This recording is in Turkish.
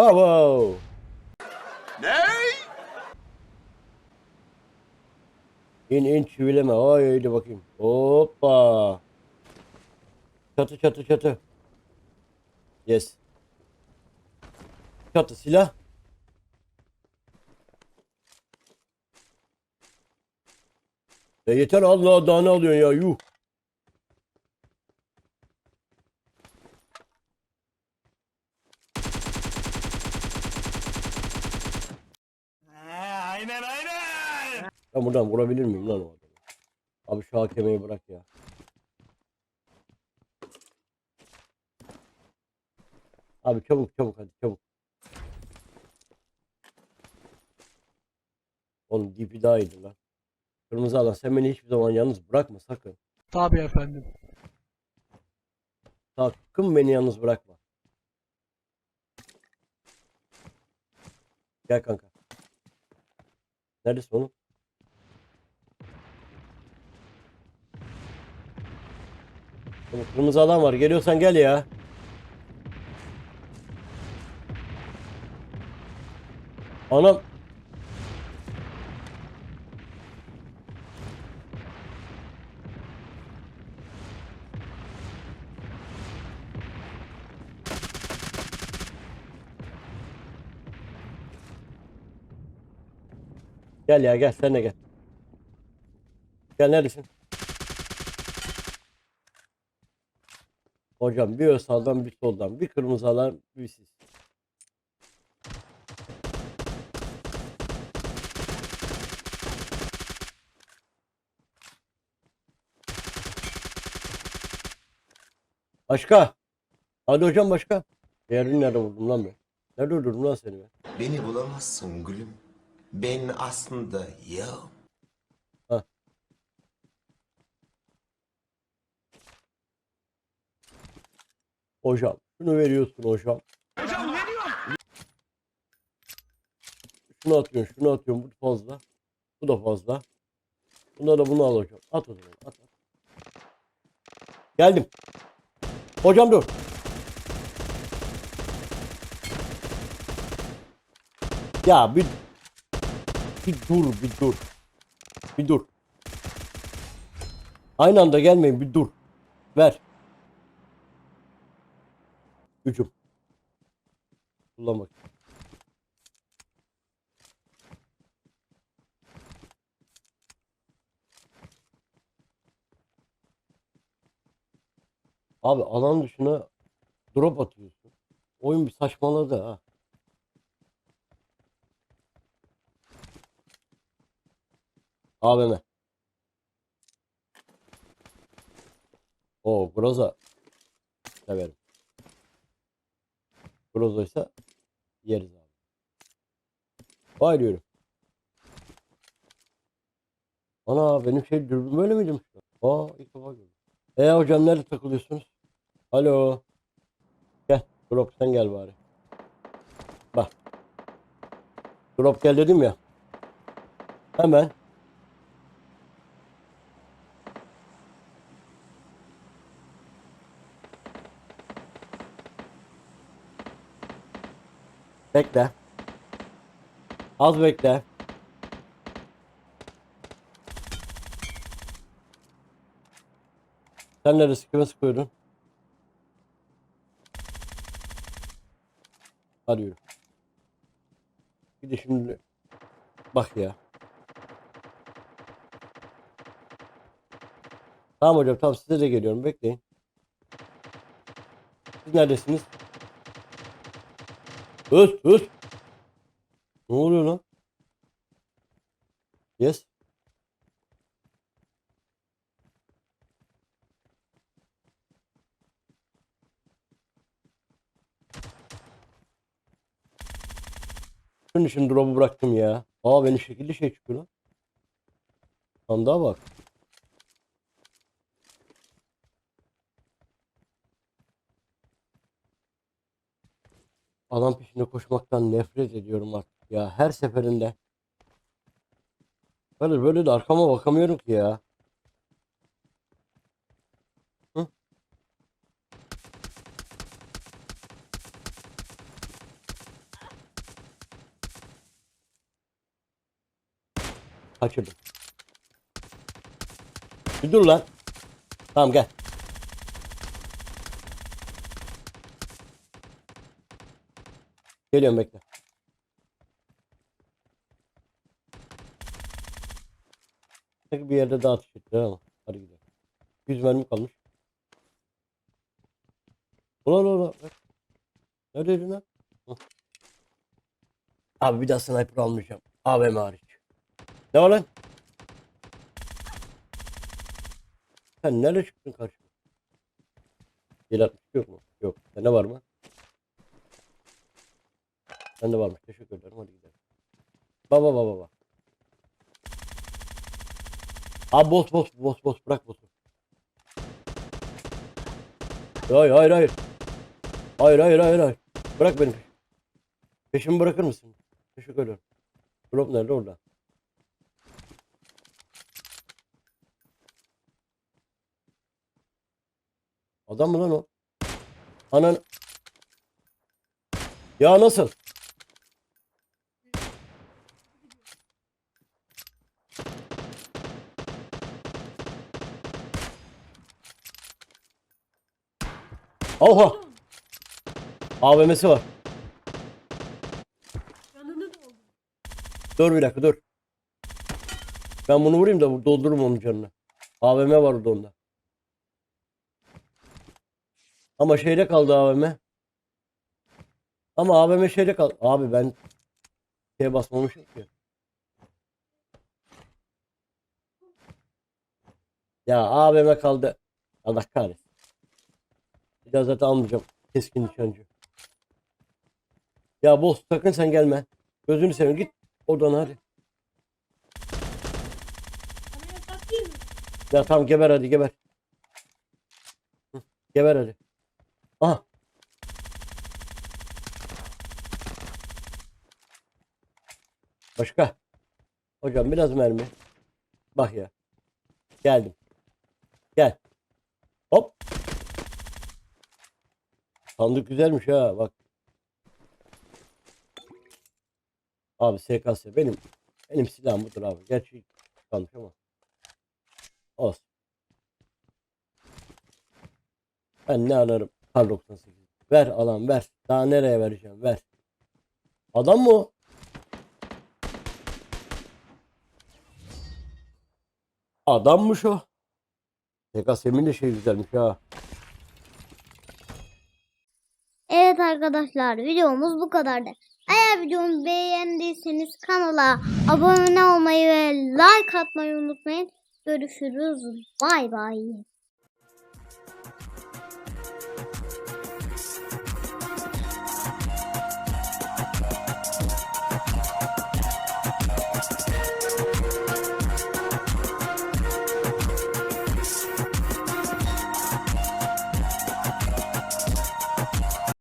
Bravo. İn in çivileme. Haydi bakayım. Hoppa. Çatı çatı çatı. Yes. Çatı silah. Ya yeter Allah daha ne alıyorsun ya yuh. Ben buradan vurabilir miyim lan o adamı? Abi şu hakemeyi bırak ya. Abi çabuk çabuk hadi çabuk. Oğlum DP daha iyiydi lan. Kırmızı alan sen beni hiçbir zaman yalnız bırakma sakın. Tabii efendim. Sakın beni yalnız bırakma. Gel kanka. Neredesin oğlum? Oğlum Kırmızı alan var. Geliyorsan gel ya. Anam. Gel ya gel sen de gel. Gel neredesin? Hocam bir sağdan bir soldan bir kırmızı alan bir siz. Başka. Hadi hocam başka. Diğerini nerede vurdum lan ben? Nerede öldürdüm lan seni ben? Beni bulamazsın gülüm. Ben aslında yağım. Hocam şunu veriyorsun hocam. Hocam ne? Şunu atıyorsun, şunu atıyorsun. Bu fazla. Bu da fazla. Bunda da bunu al hocam. At o zaman. At, at. Geldim. Hocam dur. Ya bir bir dur, bir dur. Bir dur. Aynı anda gelmeyin, bir dur. Ver. Hücum. Kullan bak. Abi alan dışına drop atıyorsun. Oyun bir saçmaladı ha. AVM. O Groza severim. Groza ise yeriz abi. Vay diyorum. Ana benim şey dürbün böyle miydim? Aa ilk defa gördüm. E hocam nerede takılıyorsunuz? Alo. Gel. Drop sen gel bari. Bak. Drop gel dedim ya. Hemen. Bekle. Az bekle. Sen neresi? Kime sıkıyordun? Yürü. Bir de şimdi bak ya. Tamam hocam tamam size de geliyorum bekleyin. Siz neredesiniz? Öz öz. Ne oluyor lan? Yes. Şunun için drop'u bıraktım ya. Aa benim şekilli şey çıkıyor lan. Sandığa bak. Adam peşinde koşmaktan nefret ediyorum artık ya. Her seferinde. Böyle böyle de arkama bakamıyorum ki ya. Hı? Kaçırdım. Bir dur lan. Tamam gel. Geliyorum bekle. Peki bir yerde daha atış ettiler ama. Hadi gidelim. 100 mermi kalmış. Ulan ulan. Neredeydin lan? Hı. Abi bir daha sniper almayacağım. AVM hariç. Ne var lan? Sen nerede çıktın karşıma? Bir atmış yok mu? Yok. Sende var mı? Sende varmış. Teşekkür ederim. Hadi gidelim. Baba baba baba. Abi boss boss boss boss bırak boss'u. Hayır hayır hayır. Hayır hayır hayır hayır. Bırak beni. Peşimi bırakır mısın? Teşekkür ederim. Drop nerede orada? Adam mı lan o? Anan. Ya nasıl? AVM'si var. Canını doldur. Dur bir dakika dur. Ben bunu vurayım da doldururum onun canını. AVM var orada onda. Ama şeyde kaldı AVM. Ama AVM şeyde kaldı. Abi ben şeye basmamışım ki. Ya AVM kaldı. Allah kahretsin. Bir daha zaten almayacağım. Keskin nişancı. Ya boss sakın sen gelme. Gözünü seveyim git. Oradan hadi. Ya tamam geber hadi geber. Geber hadi. Aha. Başka. Hocam biraz mermi. Bak ya. Geldim. Gel. Hop. Sandık güzelmiş ha bak. Abi SKS benim benim silahım budur abi. Gerçi kalmış ama. Olsun. Ben ne ararım? Kar 98. Ver alan ver. Daha nereye vereceğim? Ver. Adam mı o? Adammış o. TKS'min de şey güzelmiş ha. Evet arkadaşlar videomuz bu kadardı. Eğer videomu beğendiyseniz kanala abone olmayı ve like atmayı unutmayın. Görüşürüz. Bay bay.